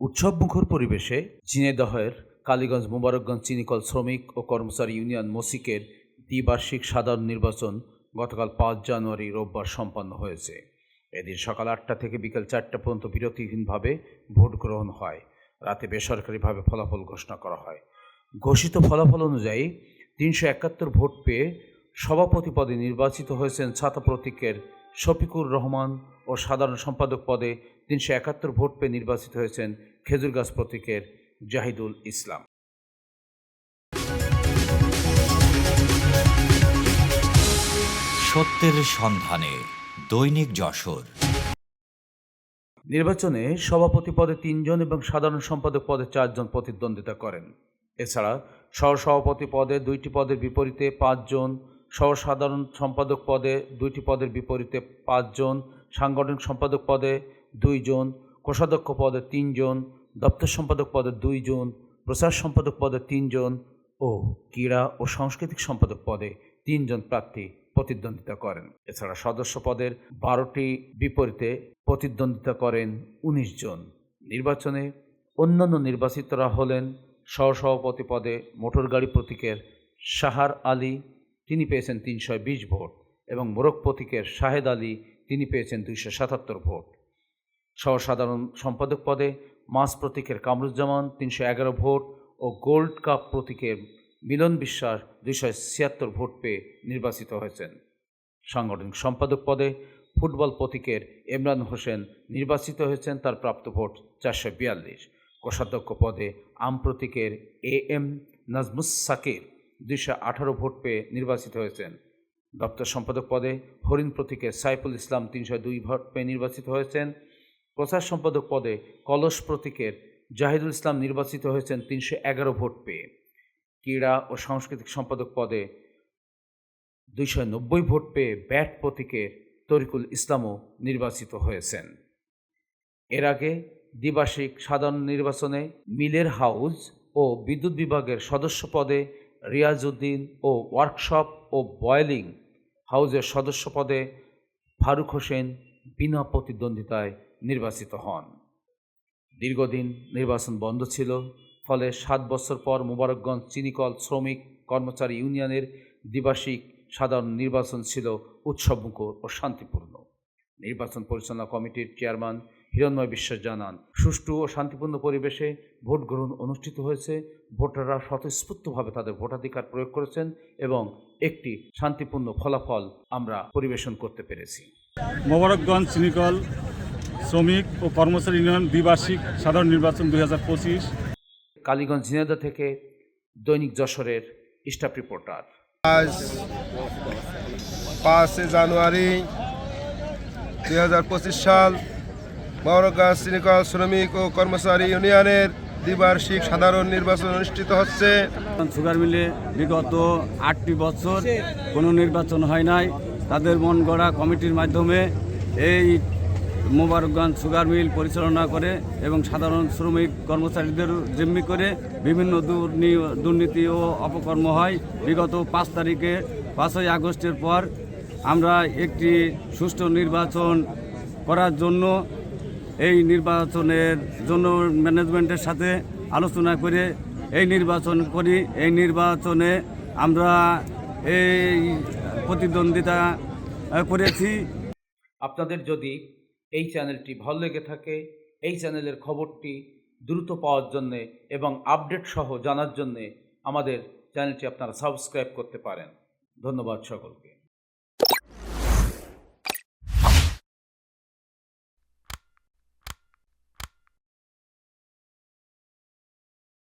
উৎসবমুখর পরিবেশে ঝিনেদহের কালীগঞ্জ মোবারকগঞ্জ চিনিকল শ্রমিক ও কর্মচারী ইউনিয়ন মসিকের দ্বিবার্ষিক সাধারণ নির্বাচন গতকাল পাঁচ জানুয়ারি রোববার সম্পন্ন হয়েছে। এদিন সকাল আটটা থেকে বিকেল চারটা পর্যন্ত বিরতিহীনভাবে ভোট গ্রহণ হয়। রাতে বেসরকারিভাবে ফলাফল ঘোষণা করা হয়। ঘোষিত ফলাফল অনুযায়ী তিনশো একাত্তর ভোট পেয়ে সভাপতি পদে নির্বাচিত হয়েছেন ছাতা প্রতীকের শফিকুর রহমান ও সাধারণ সম্পাদক পদে তিনশো একাত্তর ভোট পেয়ে নির্বাচিত হয়েছেন খেজুরগাছ প্রতীকের জাহিদুল ইসলাম। সত্যের সন্ধানে দৈনিক যশোর। নির্বাচনে সভাপতি পদে তিনজন এবং সাধারণ সম্পাদক পদে চারজন প্রতিদ্বন্দ্বিতা করেন। এছাড়া সহসভাপতি পদে দুইটি পদের বিপরীতে পাঁচজন সহসাধারণ সম্পাদক পদে দুইটি পদের বিপরীতে পাঁচজন, সাংগঠনিক সম্পাদক পদে দুইজন, কোষাধ্যক্ষ পদে তিনজন, দপ্তর সম্পাদক পদে দুইজন, প্রচার সম্পাদক পদে তিনজন ও ক্রীড়া ও সাংস্কৃতিক সম্পাদক পদে তিনজন প্রার্থী প্রতিদ্বন্দ্বিতা করেন। এছাড়া সদস্য পদের বারোটি বিপরীতে প্রতিদ্বন্দ্বিতা করেন উনিশ জন। নির্বাচনে অন্যান্য নির্বাচিতরা হলেন সহসভাপতি পদে মোটর গাড়ি প্রতীকের সাহার আলী তিনি পেয়েছেন তিনশো বিশ ভোট এবং মোরক প্রতীকের শাহেদ আলী তিনি পেয়েছেন দুইশো সাতাত্তর ভোট। সহসাধারণ সম্পাদক পদে মাস প্রতীকের কামরুজ্জামান তিনশো এগারো ভোট ও গোল্ড কাপ প্রতীকের মিলন বিশ্বাস দুইশো ছিয়াত্তর ভোট পেয়ে নির্বাচিত হয়েছেন। সাংগঠনিক সম্পাদক পদে ফুটবল প্রতীকের ইমরান হোসেন নির্বাচিত হয়েছেন, তার প্রাপ্ত ভোট চারশো বিয়াল্লিশ। কোষাধ্যক্ষ পদে আম প্রতীকের এ এম নাজমুস সাকির দুইশো আঠারো ভোট পেয়ে নির্বাচিত হয়েছেন। দপ্তর সম্পাদক পদে হরিণ প্রতীকের সাইফুল ইসলাম তিনশো দুই ভোট পেয়ে নির্বাচিত হয়েছেন। প্রচার সম্পাদক পদে কলস প্রতীকের জাহিদুল ইসলাম নির্বাচিত হয়েছেন তিনশো এগারো ভোট পেয়ে। ক্রীড়া ও সাংস্কৃতিক সম্পাদক পদে দুইশো নব্বই ভোট পেয়ে ব্যাট প্রতীকের তরিকুল ইসলামও নির্বাচিত হয়েছেন। এর আগে দ্বিবার্ষিক সাধারণ নির্বাচনে মিলের হাউস ও বিদ্যুৎ বিভাগের সদস্য পদে রিয়াজউদ্দিন ও ওয়ার্কশপ ও বয়েলিং হাউসের সদস্য পদে ফারুক হোসেন বিনা প্রতিদ্বন্দ্বিতায় নির্বাচিত হন। দীর্ঘদিন নির্বাচন বন্ধ ছিল, ফলে সাত বছর পর মোবারকগঞ্জ চিনিকল শ্রমিক কর্মচারী ইউনিয়নের দ্বিবার্ষিক সাধারণ নির্বাচন ছিল উৎসবমুখর ও শান্তিপূর্ণ। নির্বাচন পরিচালনা কমিটির চেয়ারম্যান হিরণময় বিশ্বাস জানান সুষ্ঠু ও শান্তিপূর্ণ পরিবেশে ভোট গ্রহণ অনুষ্ঠিত হয়েছে। ভোটাররা স্বতঃস্ফূর্তভাবে তাদের ভোটাধিকার প্রয়োগ করেছেন এবং একটি শান্তিপূর্ণ ফলাফল আমরা পরিবেশন করতে পেরেছি। মোবারকগঞ্জ চিনিকল শ্রমিক ও কর্মচারী ইউনিয়ন দ্বিবার্ষিক সাধারণ নির্বাচন দুই হাজার পঁচিশ। কালীগঞ্জ ঝিনাইদহ থেকে দৈনিক যশোরের স্টাফ রিপোর্টার। আজ পাঁচই জানুয়ারি দুই হাজার পঁচিশ সাল মহারগাঁ শ্রীকল শ্রমিক ও কর্মচারী ইউনিয়নের দ্বিবার্ষিক সাধারণ নির্বাচন অনুষ্ঠিত হচ্ছে। সুগার মিলে বিগত আটটি বছর কোনো নির্বাচন হয় নাই। তাদের মন গড়া কমিটির মাধ্যমে এই মোবারকগঞ্জ সুগার মিল পরিচালনা করে এবং সাধারণ শ্রমিক কর্মচারীদের জিম্মি করে বিভিন্ন দুর্নি- দুর্নীতি ও অপকর্ম হয়। বিগত পাঁচ তারিখে পাঁচই আগস্টের পর আমরা একটি সুষ্ঠু নির্বাচন করার জন্য এই নির্বাচনের জন্য ম্যানেজমেন্টের সাথে আলোচনা করে এই নির্বাচন করি। এই নির্বাচনে আমরা এই প্রতিদ্বন্দ্বিতা করেছি। আপনাদের যদি এই চ্যানেলটি ভালো লেগে থাকে, এই চ্যানেলের খবরটি দ্রুত পাওয়ার জন্যে এবং আপডেট সহ জানার জন্যে আমাদের চ্যানেলটি আপনারা সাবস্ক্রাইব করতে পারেন। ধন্যবাদ সকলকে।